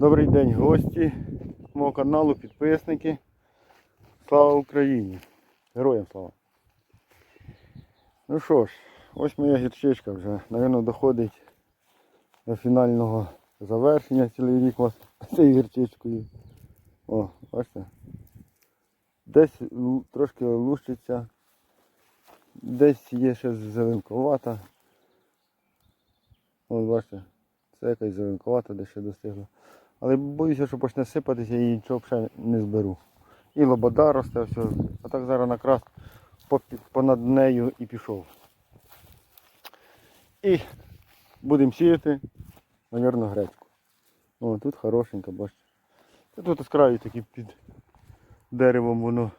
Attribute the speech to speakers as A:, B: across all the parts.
A: Добрий день, гості мого каналу, підписники. Слава Україні! Героям слава! Ну що ж, ось моя гірчичка вже, мабуть, доходить до фінального завершення цілий рік вас цією гірчичкою. О, бачите? Десь трошки лущиться, десь є ще зеленковата. Ось бачите, це якась зеленковата, де ще достигла. Але боюся, що почне сипатися і нічого взагалі не зберу. І лобода росте, все. А так зараз накрас понад нею і пішов. І будемо сіяти, мабуть, гречку. О, тут хорошенька, бачите. Тут з краю такі під деревом воно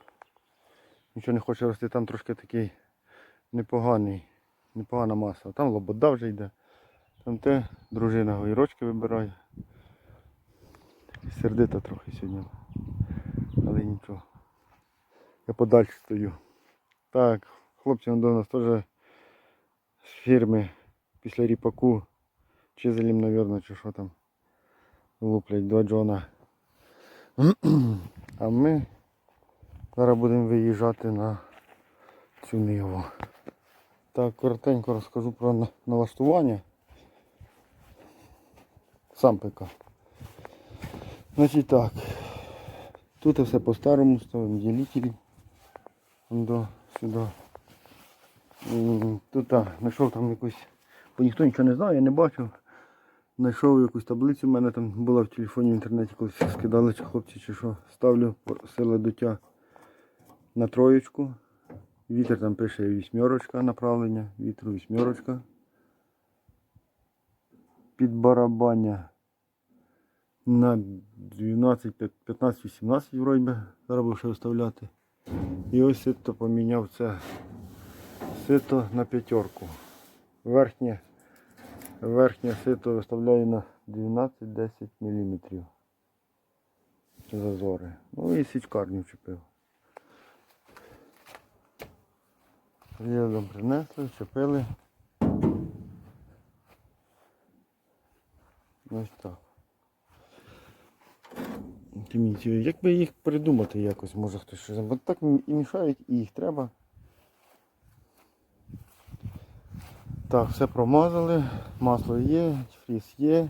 A: нічого не хоче рости, там трошки такий непоганий, непогана маса. Там лобода вже йде. Там те дружина огірочки вибирає. Сердита трохи сьогодні. Але нічого. Я подальше стою. Так, хлопці до нас теж з фірми після ріпаку. Чизелем, мабуть, чи що там. Луплять два джона. А ми зараз будемо виїжджати на цю ниву. Так, коротенько розкажу про налаштування. Сам ПК. Значить так. Тут все по-старому ставимо ділителі. До сюди. Тут а, знайшов там якусь, бо ніхто нічого не знає, я не бачив. Знайшов якусь таблицю, в мене там була в телефоні в інтернеті, колись скидали чи хлопці чи що. Ставлю сила дуття на троєчку. Вітер там пише вісьмерочка направлення, вітру вісьмерочка. Під барабання на 12, 15, 18 вроді би. Зараз ще виставляти. І ось сито поміняв це сито на п'ятерку. Верхнє, верхнє сито виставляю на 12-10 мм. Зазори. Ну і січкарню вчепив. Рядом принесли, вчепили. Ось так. Тимітію, як би їх придумати якось, може хтось щось. Бо так і мішають, і їх треба. Так, все промазали, масло є, фріз є.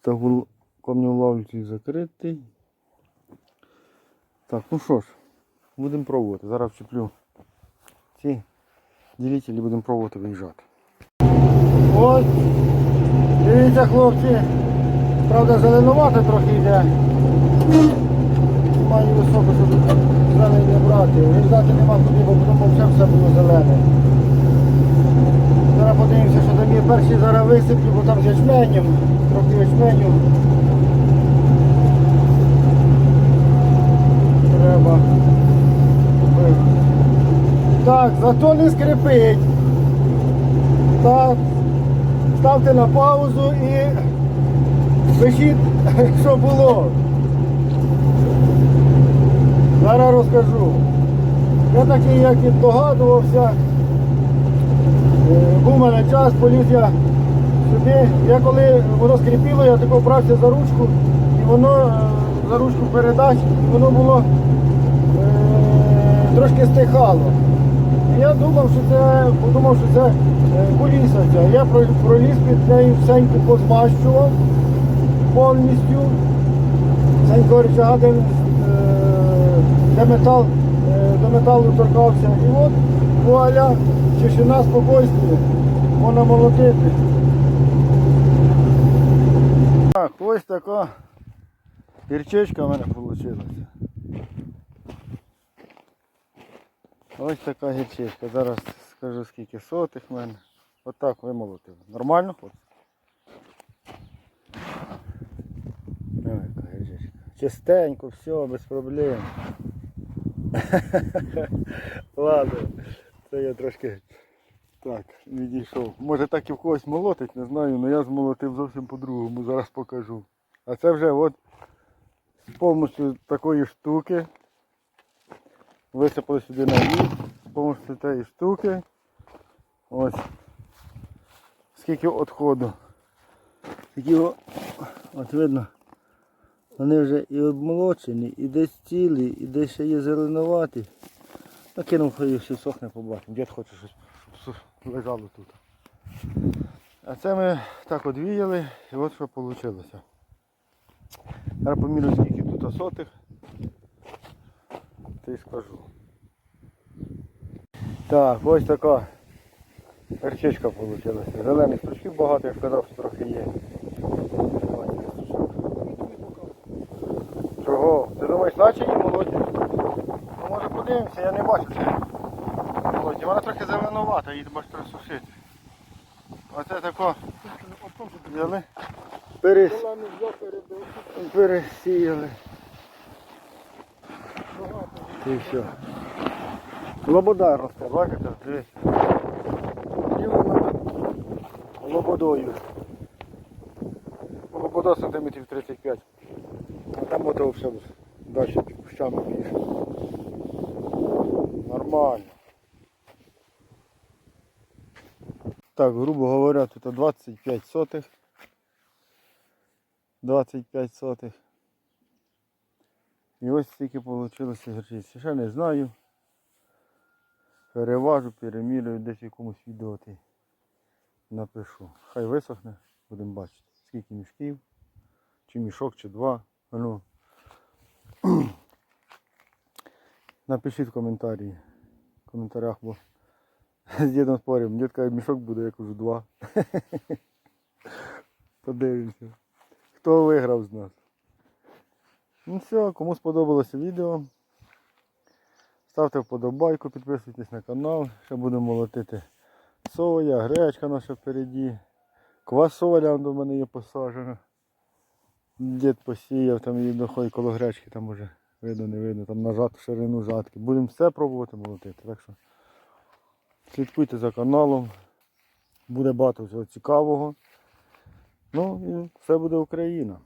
A: Тагул камнеулавлюватель закритий. Так, ну що ж, будемо пробувати. Зараз вчеплю ці ділителі, будемо пробувати виїжджати. Ось, дивіться хлопці. Правда, зеленувато трохи йде. Маю високо, щоб зелений не брати. Вирізати нема куди, бо потім все все було зелене. Зараз подивимося, що там є перші зараз висиплю, бо там з ячменем, трохи ячменю. Треба. Так, зато не скрипить. Так, ставте на паузу і Пишіть, що було. Зараз розкажу. Я такий, як і догадувався. Е, Був у мене час, поліз я сюди. Я коли воно скріпіло, я тако брався за ручку і воно е, за ручку передач, і воно було е, трошки стихало. Я думав, що це подумав, що це е, куліса. Я проліз під нею всеньку позмащував повністю. Ценько рычага, де, е, де метал, е, до металу торкався. І от вуаля, тишина, спокійствие. Можна молотити. Так, ось така гірчичка в мене вийшла. Ось така гірчичка. Зараз скажу скільки сотих в мене. Отак вимолотив. Нормально хлопці? Чистенько, все, без проблем. Ладно, це я трошки так, відійшов. Може так і в когось молотить, не знаю, але я змолотив зовсім по-другому, зараз покажу. А це вже от з допомогою такої штуки. Висипали сюди на віз, з допомогою цієї штуки. Ось. Скільки відходу. Скільки От видно. Вони вже і обмолочені, і десь цілі, і десь ще є зеленуваті. Накинув, хай все сохне, побачимо. Дід хоче щоб лежало тут. А це ми так от віяли і от що вийшло. Зараз помірю скільки тут сотих. Ти скажу. Так, ось така перчичка вийшла. Зелених стручків багато, я ж що трохи є. Бачите, стручок. Чого? Ти думаєш, наче її молоді? Ну може подивимося, я не бачу, що молоді. Вона трохи зеленувата, її треба ж присушити. Оце тако взяли. Перес... Пересіяли. І все. Лобода росте, бачите, дивись. І лободою. Лобода сантиметрів 35. А там ото все далі під кущами більше. Нормально. Так, грубо говоря, тут 25 сотих. 25 сотих. І ось стільки вийшло гірчиці. Ще не знаю. Переважу, перемірюю, десь якомусь відео ти напишу. Хай висохне, будемо бачити. Скільки мішків, чи мішок, чи два. Ну. Напишіть коментарі. В коментарях, бо з дідом споримо. Дід каже, мішок буде, я кажу, два. Подивимося. Хто виграв з нас? Ну все, кому сподобалося відео. Ставте вподобайку, підписуйтесь на канал. Ще будемо молотити соя, гречка наша впереді. Квасоля до мене є посаджена. Дід посіяв, там її доходить коло гречки, там уже видно, не видно, там на ширину жатки. Будемо все пробувати молотити. Так що слідкуйте за каналом. Буде багато всього цікавого. Ну і все буде Україна.